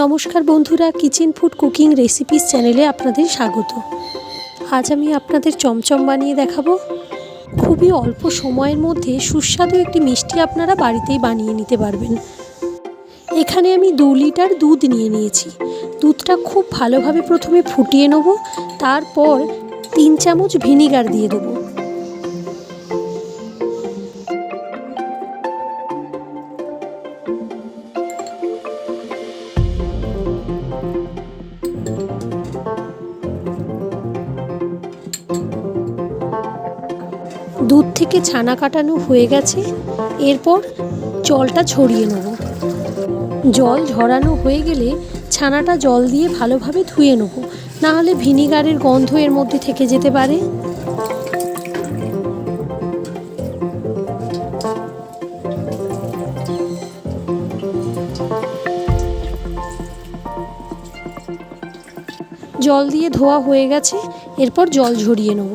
নমস্কার বন্ধুরা kitchen food cooking recipes চ্যানেলে আপনাদের স্বাগত। আজ আমি আপনাদের চমচম বানিয়ে দেখাবো। খুবই অল্প সময়ের মধ্যে সুস্বাদু একটি মিষ্টি আপনারা বাড়িতেই বানিয়ে নিতে পারবেন। এখানে আমি দু লিটার দুধ নিয়ে নিয়েছি। দুধটা খুব ভালোভাবে প্রথমে ফুটিয়ে নেব, তারপর তিন চামচ ভিনিগার দিয়ে দেবো। দুধ থেকে ছানা কাটানো হয়ে গেছে। এরপর জলটা ছড়িয়ে নেব। জল ঝরানো হয়ে গেলে ছানাটা জল দিয়ে ভালোভাবে ধুয়ে নেব। নাহলে ভিনিগারের গন্ধ এর মধ্যে থেকে যেতে পারে। জল দিয়ে ধোয়া হয়ে গেছে। এরপর জল ঝরিয়ে নেব।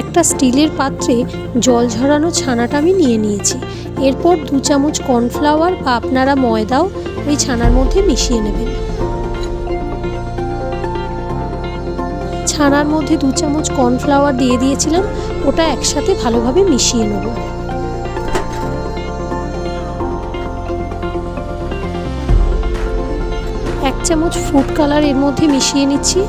একটা স্টিলের পাত্রে জল ঝরানো ছানাটা আমি নিয়ে নিয়েছি। এরপর দু চামচ কর্নফ্লাওয়ার বা আপনারা ময়দাও ওই ছানার মধ্যে মিশিয়ে নেবেন। ছানার মধ্যে দু চামচ কর্নফ্লাওয়ার দিয়ে দিয়েছিলাম, ওটা একসাথে ভালোভাবে মিশিয়ে নেব। এক চামচ ফুড কালারের মধ্যে মিশিয়ে নিচ্ছি।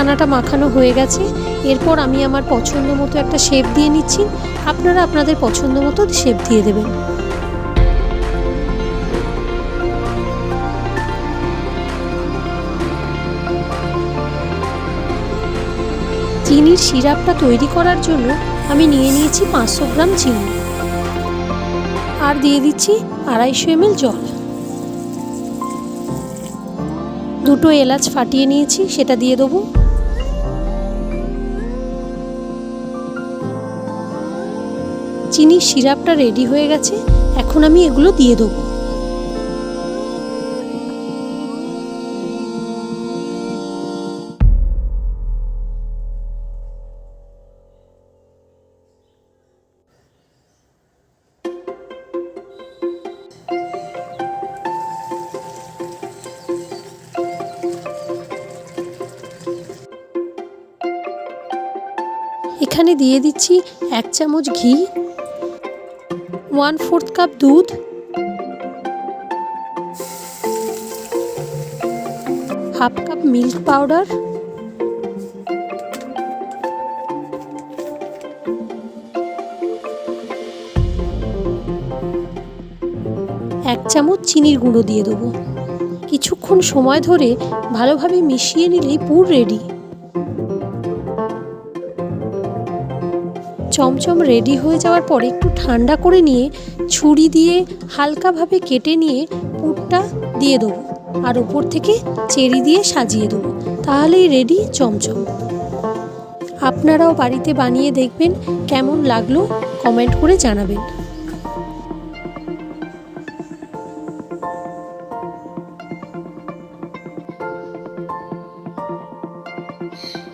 ছানাটা মাখানো হয়ে গেছে। এরপর আমি আমার পছন্দ মতো একটা শেপ দিয়ে নিচ্ছি। আপনারা আপনাদের পছন্দ মতো শেপ দিয়ে দেবেন। চিনির সিরাপটা তৈরি করার জন্য আমি নিয়ে নিয়েছি পাঁচশো গ্রাম চিনি। আর দিয়ে দিচ্ছি আড়াইশো এমএল জল। দুটো এলাচ ফাটিয়ে নিয়েছি, সেটা দিয়ে দেবো। চিনির সিরাপটা রেডি হয়ে গেছে, এখন আমি এগুলো দিয়ে দেবো। এখানে দিয়ে দিচ্ছি এক চামচ ঘি ওয়ান ফোর্থ কাপ দুধ. হাফ কাপ মিল্ক পাউডার এক চামচ চিনির গুঁড়ো দিয়ে দেবো। কিছুক্ষণ সময় ধরে ভালোভাবে মিশিয়ে নিলেই পুর রেডি চমচম রেডি হয়ে যাওয়ার পর একটু ঠান্ডা করে নিয়ে ছুরি দিয়ে হালকাভাবে কেটে নিয়ে পুরটা দিয়ে দেবো আর ওপর থেকে চেরি দিয়ে সাজিয়ে দেবো। তাহলেই রেডি চমচম। আপনারাও বাড়িতে বানিয়ে দেখবেন কেমন লাগল কমেন্ট করে জানাবেন। you